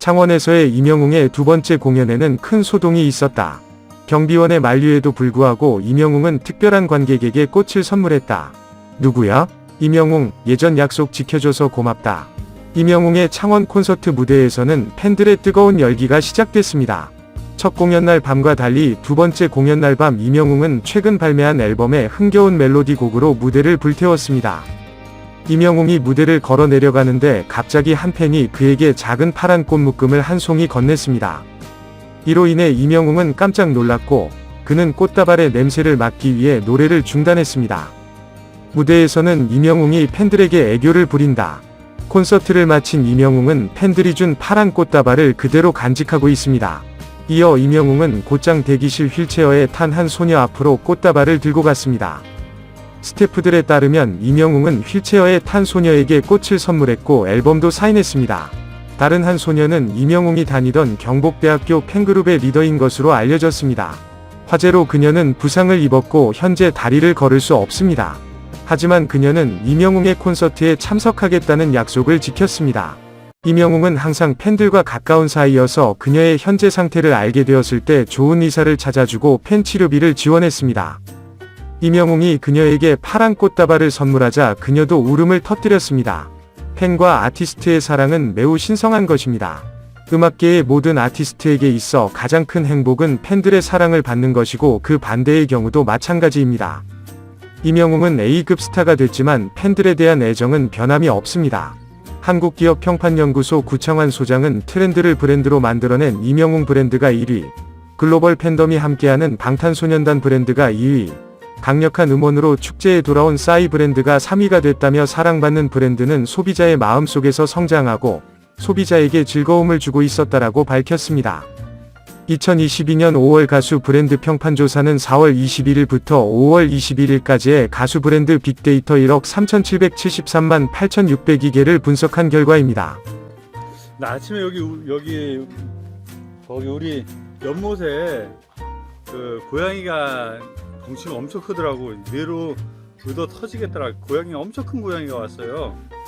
창원에서의 임영웅의 두 번째 공연에는 큰 소동이 있었다. 경비원의 만류에도 불구하고 임영웅은 특별한 관객에게 꽃을 선물했다. 누구야? 임영웅, 예전 약속 지켜줘서 고맙다. 임영웅의 창원 콘서트 무대에서는 팬들의 뜨거운 열기가 시작됐습니다. 첫 공연 날 밤과 달리 두 번째 공연 날 밤 임영웅은 최근 발매한 앨범의 흥겨운 멜로디 곡으로 무대를 불태웠습니다. 임영웅이 무대를 걸어 내려가는데 갑자기 한 팬이 그에게 작은 파란 꽃 묶음을 한 송이 건넸습니다. 이로 인해 임영웅은 깜짝 놀랐고 그는 꽃다발의 냄새를 맡기 위해 노래를 중단했습니다. 무대에서는 임영웅이 팬들에게 애교를 부린다. 콘서트를 마친 임영웅은 팬들이 준 파란 꽃다발을 그대로 간직하고 있습니다. 이어 임영웅은 곧장 대기실 휠체어에 탄 한 소녀 앞으로 꽃다발을 들고 갔습니다. 스태프들에 따르면 임영웅은 휠체어에 탄 소녀에게 꽃을 선물했고 앨범도 사인했습니다. 다른 한 소녀는 임영웅이 다니던 경복대학교 팬그룹의 리더인 것으로 알려졌습니다. 화재로 그녀는 부상을 입었고 현재 다리를 걸을 수 없습니다. 하지만 그녀는 임영웅의 콘서트에 참석하겠다는 약속을 지켰습니다. 임영웅은 항상 팬들과 가까운 사이여서 그녀의 현재 상태를 알게 되었을 때 좋은 의사를 찾아주고 팬 치료비를 지원했습니다. 임영웅이 그녀에게 파란 꽃다발을 선물하자 그녀도 울음을 터뜨렸습니다. 팬과 아티스트의 사랑은 매우 신성한 것입니다. 음악계의 모든 아티스트에게 있어 가장 큰 행복은 팬들의 사랑을 받는 것이고 그 반대의 경우도 마찬가지입니다. 임영웅은 A급 스타가 됐지만 팬들에 대한 애정은 변함이 없습니다. 한국기업평판연구소 구창환 소장은 트렌드를 브랜드로 만들어낸 임영웅 브랜드가 1위, 글로벌 팬덤이 함께하는 방탄소년단 브랜드가 2위, 강력한 음원으로 축제에 돌아온 싸이 브랜드가 3위가 됐다며 사랑받는 브랜드는 소비자의 마음속에서 성장하고 소비자에게 즐거움을 주고 있었다라고 밝혔습니다. 2022년 5월 가수 브랜드 평판조사는 4월 21일부터 5월 21일까지의 가수 브랜드 빅데이터 1억 3,773만 8,602개를 분석한 결과입니다. 나 아침에 여기 우- 여기 거기 우리 연못에 그 고양이가 덩치가 엄청 크더라고. 뇌로 얻어 터지겠더라. 고양이가 엄청 큰 고양이가 왔어요